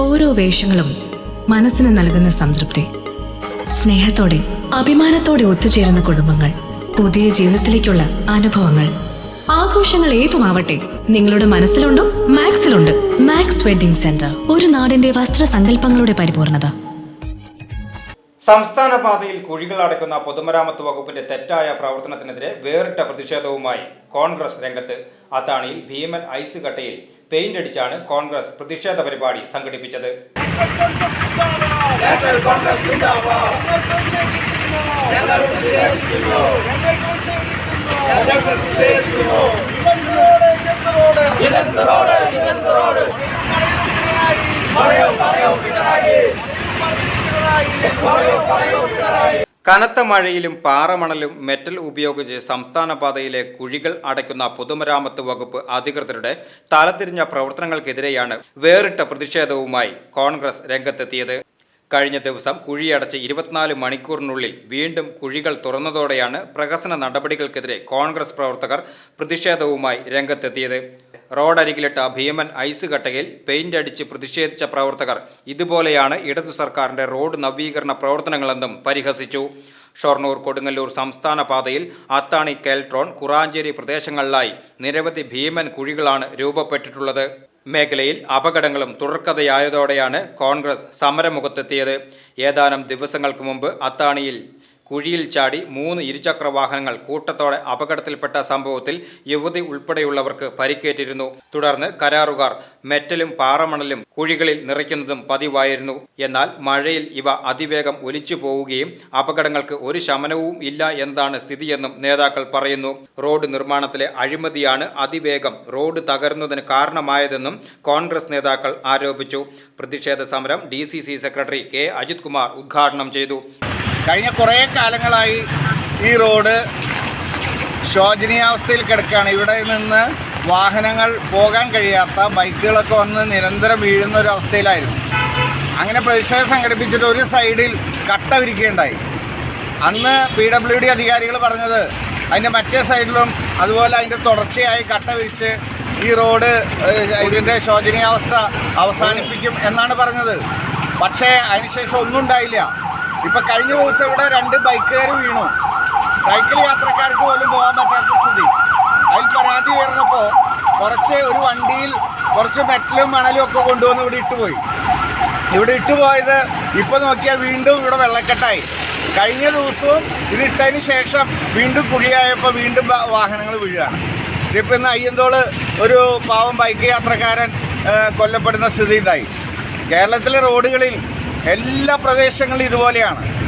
ഓരോ വേഷങ്ങളും മനസ്സിന് നൽകുന്ന സംതൃപ്തി. സ്നേഹത്തോടെ അഭിമാനത്തോടെ ഒത്തുചേരുന്ന കുടുംബങ്ങൾ പുതിയ ജീവിതത്തിലേക്കുള്ള അനുഭവങ്ങൾ. ആഘോഷങ്ങൾ ഏതുമാവട്ടെ നിങ്ങളുടെ മനസ്സിലുണ്ടോ മാക്സിലുണ്ട്. മാക്സ് വെഡിംഗ് സെന്റർ ഒരു നാടിന്റെ വസ്ത്രസങ്കല്പങ്ങളുടെ പരിപൂർണത. സംസ്ഥാന പാതയിൽ കുഴികൾ അടക്കുന്ന പൊതുമരാമത്ത് വകുപ്പിന്റെ തെറ്റായ പ്രവർത്തനത്തിനെതിരെ വേറിട്ട പ്രതിഷേധവുമായി കോൺഗ്രസ് രംഗത്ത്. അത്താണിയിൽ ഭീമൻ ഐസ് കട്ടയിൽ പെയിന്റ് അടിച്ചാണ് കോൺഗ്രസ് പ്രതിഷേധ പരിപാടി സംഘടിപ്പിച്ചത്. കനത്ത മഴയിലും പാറമണലും മെറ്റൽ ഉപയോഗിച്ച് സംസ്ഥാന പാതയിലെ കുഴികൾ അടയ്ക്കുന്ന പൊതുമരാമത്ത് വകുപ്പ് അധികൃതരുടെ തലതിരിഞ്ഞ പ്രവർത്തനങ്ങൾക്കെതിരെയാണ് വേറിട്ട പ്രതിഷേധവുമായി കോൺഗ്രസ് രംഗത്തെത്തിയത്. കഴിഞ്ഞ ദിവസം കുഴിയടച്ച് ഇരുപത്തിനാല് മണിക്കൂറിനുള്ളിൽ വീണ്ടും കുഴികൾ തുറന്നതോടെയാണ് പ്രഹസന നടപടികൾക്കെതിരെ കോൺഗ്രസ് പ്രവർത്തകർ പ്രതിഷേധവുമായി രംഗത്തെത്തിയത്. റോഡരികിലിട്ട ഭീമൻ ഐസ് കട്ടയിൽ പെയിന്റ് അടിച്ച് പ്രതിഷേധിച്ച പ്രവർത്തകർ ഇതുപോലെയാണ് ഇടതു സർക്കാരിന്റെ റോഡ് നവീകരണ പ്രവർത്തനങ്ങളെന്നും പരിഹസിച്ചു. ഷൊർണൂർ കൊടുങ്ങല്ലൂർ സംസ്ഥാന പാതയിൽ അത്താണി കെൽട്രോൺ കുറാഞ്ചേരി പ്രദേശങ്ങളിലായി നിരവധി ഭീമൻ കുഴികളാണ് രൂപപ്പെട്ടിട്ടുള്ളത്. മേഖലയിൽ അപകടങ്ങളും തുടർക്കഥയായതോടെയാണ് കോൺഗ്രസ് സമരമുഖത്തെത്തിയത്. ഏതാനും ദിവസങ്ങൾക്ക് മുമ്പ് അത്താണിയിൽ കുഴിയിൽ ചാടി മൂന്ന് ഇരുചക്ര വാഹനങ്ങൾ കൂട്ടത്തോടെ അപകടത്തിൽപ്പെട്ട സംഭവത്തിൽ യുവതി ഉൾപ്പെടെയുള്ളവർക്ക് പരിക്കേറ്റിരുന്നു. തുടർന്ന് കരാറുകാർ മെറ്റലും പാറമണലും കുഴികളിൽ നിറയ്ക്കുന്നതും പതിവായിരുന്നു. എന്നാൽ മഴയിൽ ഇവ അതിവേഗം ഒലിച്ചു പോവുകയും അപകടങ്ങൾക്ക് ഒരു ശമനവും ഇല്ല എന്നതാണ് സ്ഥിതിയെന്നും നേതാക്കൾ പറയുന്നു. റോഡ് നിർമ്മാണത്തിലെ അഴിമതിയാണ് അതിവേഗം റോഡ് തകരുന്നതിന് കാരണമായതെന്നും കോൺഗ്രസ് നേതാക്കൾ ആരോപിച്ചു. പ്രതിഷേധ സമരം D secretary K. Ajith Kumar ഉദ്ഘാടനം ചെയ്തു. കഴിഞ്ഞ കുറേ കാലങ്ങളായി ഈ റോഡ് ശോചനീയാവസ്ഥയിൽ കിടക്കുകയാണ്. ഇവിടെ നിന്ന് വാഹനങ്ങൾ പോകാൻ കഴിയാത്ത ബൈക്കുകളൊക്കെ വന്ന് നിരന്തരം വീഴുന്ന ഒരു അവസ്ഥയിലായിരുന്നു. അങ്ങനെ പ്രതിഷേധം സംഘടിപ്പിച്ചിട്ട് ഒരു സൈഡിൽ കട്ട വിരിക്കുകയുണ്ടായി. അന്ന് പി ഡബ്ല്യു ഡി അധികാരികൾ പറഞ്ഞത് അതിന്റെ മറ്റേ സൈഡിലും അതുപോലെ അതിന്റെ തുടർച്ചയായി കട്ട വിരിച്ച് ഈ റോഡ് ഇതിന്റെ ശോചനീയാവസ്ഥ അവസാനിപ്പിക്കും എന്നാണ് പറഞ്ഞത്. പക്ഷേ അതിനുശേഷം ഒന്നും ഉണ്ടായില്ല. ഇപ്പം കഴിഞ്ഞ ദിവസം ഇവിടെ രണ്ട് ബൈക്കുകാർ വീണു. സൈക്കിൾ യാത്രക്കാർക്ക് പോലും പോകാൻ പറ്റാത്ത സ്ഥിതി. അതിൽ പരാതി ഉയർന്നപ്പോൾ കുറച്ച് ഒരു വണ്ടിയിൽ കുറച്ച് മെറ്റലും മണലും ഒക്കെ കൊണ്ടുവന്ന് ഇവിടെ ഇട്ടുപോയി. ഇവിടെ ഇട്ടുപോയത് ഇപ്പൊ നോക്കിയാൽ വീണ്ടും ഇവിടെ വെള്ളക്കെട്ടായി. കഴിഞ്ഞ ദിവസവും ഇത് ഇട്ടതിന് ശേഷം വീണ്ടും കുഴിയായപ്പോൾ വീണ്ടും വാഹനങ്ങൾ വീഴുകയാണ്. ഇതിപ്പോൾ ഇന്ന് അയ്യന്തോൾ ഒരു പാവം ബൈക്ക് യാത്രക്കാരൻ കൊല്ലപ്പെടുന്ന സ്ഥിതി ഉണ്ടായി കേരളത്തിലെ റോഡുകളിൽ എല്ലാ പ്രദേശങ്ങളും ഇതുപോലെയാണ്.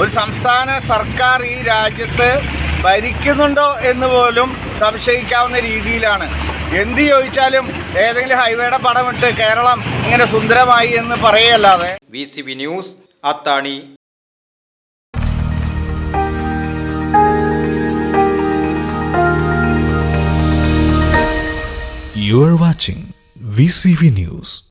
ഒരു സംസ്ഥാന സർക്കാർ ഈ രാജ്യത്ത് ഭരിക്കുന്നുണ്ടോ എന്ന് പോലും സംശയിക്കാവുന്ന രീതിയിലാണ്. എന്ത് ചോദിച്ചാലും ഏതെങ്കിലും ഹൈവേയുടെ പടമിട്ട് കേരളം ഇങ്ങനെ സുന്ദരമായി എന്ന് പറയല്ലാതെ. V C B news Athani You are watching VCV News.